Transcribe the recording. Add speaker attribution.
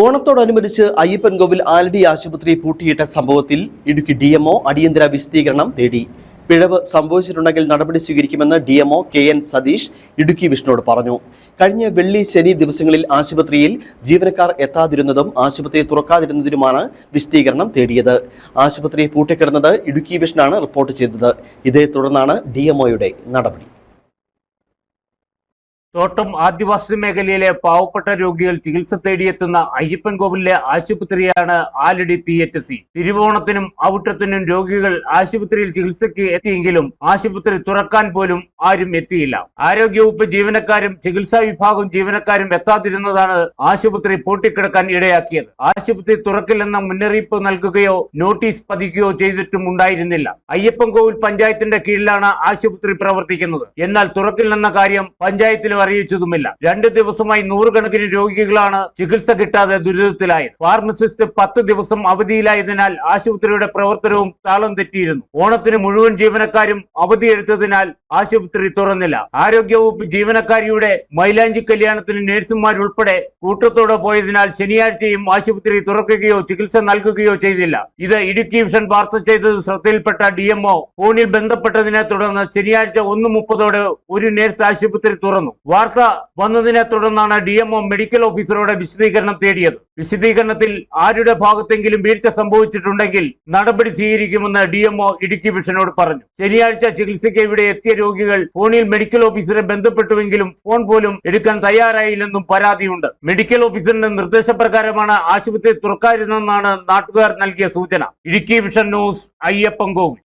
Speaker 1: ഓണത്തോടനുബന്ധിച്ച് അയ്യപ്പൻകോവിൽ ആലടി ആശുപത്രി പൂട്ടിയിട്ട സംഭവത്തിൽ ഇടുക്കി ഡി എംഒ അടിയന്തര വിശദീകരണം തേടി. പിഴവ് സംഭവിച്ചിട്ടുണ്ടെങ്കിൽ നടപടി സ്വീകരിക്കുമെന്ന് D MO K N Satheesh Idukki വിഷ്ണുവോട് പറഞ്ഞു. കഴിഞ്ഞ വെള്ളി ശനി ദിവസങ്ങളിൽ ആശുപത്രിയിൽ ജീവനക്കാർ എത്താതിരുന്നതും ആശുപത്രി തുറക്കാതിരുന്നതിനുമാണ് വിശദീകരണം തേടിയത്. ആശുപത്രി പൂട്ടിക്കിടന്നത് ഇടുക്കി വിഷ്ണാണ് റിപ്പോർട്ട് ചെയ്തത്. ഇതേ തുടർന്നാണ് ഡി എംഒയുടെ നടപടി.
Speaker 2: തോട്ടം ആദിവാസി മേഖലയിലെ പാവപ്പെട്ട രോഗികൾ ചികിത്സ തേടിയെത്തുന്ന അയ്യപ്പൻകോവിലെ ആശുപത്രിയാണ് ആലടി പി എച്ച് സി തിരുവോണത്തിനും ഔട്ടത്തിനും രോഗികൾ ആശുപത്രിയിൽ ചികിത്സയ്ക്ക് എത്തിയെങ്കിലും ആശുപത്രി തുറക്കാൻ പോലും ആരും എത്തിയില്ല. ആരോഗ്യവകുപ്പ് ജീവനക്കാരും ചികിത്സാ വിഭാഗം ജീവനക്കാരും എത്താതിരുന്നതാണ് ആശുപത്രി പൂട്ടിക്കിടക്കാൻ ഇടയാക്കിയത്. ആശുപത്രി തുറക്കില്ലെന്ന മുന്നറിയിപ്പ് നൽകുകയോ നോട്ടീസ് പതിക്കുകയോ ചെയ്തിട്ടും ഉണ്ടായിരുന്നില്ല. അയ്യപ്പൻകോവിൽ പഞ്ചായത്തിന്റെ കീഴിലാണ് ആശുപത്രി പ്രവർത്തിക്കുന്നത്. എന്നാൽ തുറക്കില്ലെന്ന കാര്യം പഞ്ചായത്തിലും അറിയിച്ചതുമില്ല. രണ്ട് ദിവസമായി നൂറുകണക്കിന് രോഗികളാണ് ചികിത്സ കിട്ടാതെ ദുരിതത്തിലായത്. ഫാർമസിസ്റ്റ് പത്ത് ദിവസം അവധിയിലായതിനാൽ ആശുപത്രിയുടെ പ്രവർത്തനവും താളം തെറ്റിയിരുന്നു. ഓണത്തിന് മുഴുവൻ ജീവനക്കാരും അവധിയെടുത്തതിനാൽ ആശുപത്രി തുറന്നില്ല. ആരോഗ്യവകുപ്പ് ജീവനക്കാരിയുടെ മൈലാഞ്ചി കല്യാണത്തിന് നഴ്സുമാരുൾപ്പെടെ കൂട്ടത്തോടെ പോയതിനാൽ ശനിയാഴ്ചയും ആശുപത്രി തുറക്കുകയോ ചികിത്സ നൽകുകയോ ചെയ്തില്ല. ഇത് ഇടുക്കി വിഷൻ വാർത്ത ചെയ്തത് ശ്രദ്ധയിൽപ്പെട്ട ഡി ഫോണിൽ ബന്ധപ്പെട്ടതിനെ തുടർന്ന് ശനിയാഴ്ച ഒന്ന് മുപ്പതോടെ ഒരു നേഴ്സ് ആശുപത്രി തുറന്നു. വാർത്ത വന്നതിനെ തുടർന്നാണ് ഡി മെഡിക്കൽ ഓഫീസറോട് വിശദീകരണം തേടിയത്. വിശദീകരണത്തിൽ ആരുടെ ഭാഗത്തെങ്കിലും വീഴ്ച സംഭവിച്ചിട്ടുണ്ടെങ്കിൽ നടപടി സ്വീകരിക്കുമെന്ന് ഡി ഇടുക്കി വിഷനോട് പറഞ്ഞു. ശനിയാഴ്ച ചികിത്സയ്ക്ക് ഇവിടെ എത്തിയ രോഗികൾ ഫോണിൽ മെഡിക്കൽ ഓഫീസറെ ബന്ധപ്പെട്ടുവെങ്കിലും ഫോൺ പോലും എടുക്കാൻ തയ്യാറായില്ലെന്നും പരാതിയുണ്ട്. മെഡിക്കൽ ഓഫീസറിന്റെ നിർദ്ദേശപ്രകാരമാണ് ആശുപത്രി തുറക്കാതിരുന്നെന്നാണ് നാട്ടുകാർ നൽകിയ സൂചന. Idukki vision news Ayyappancoil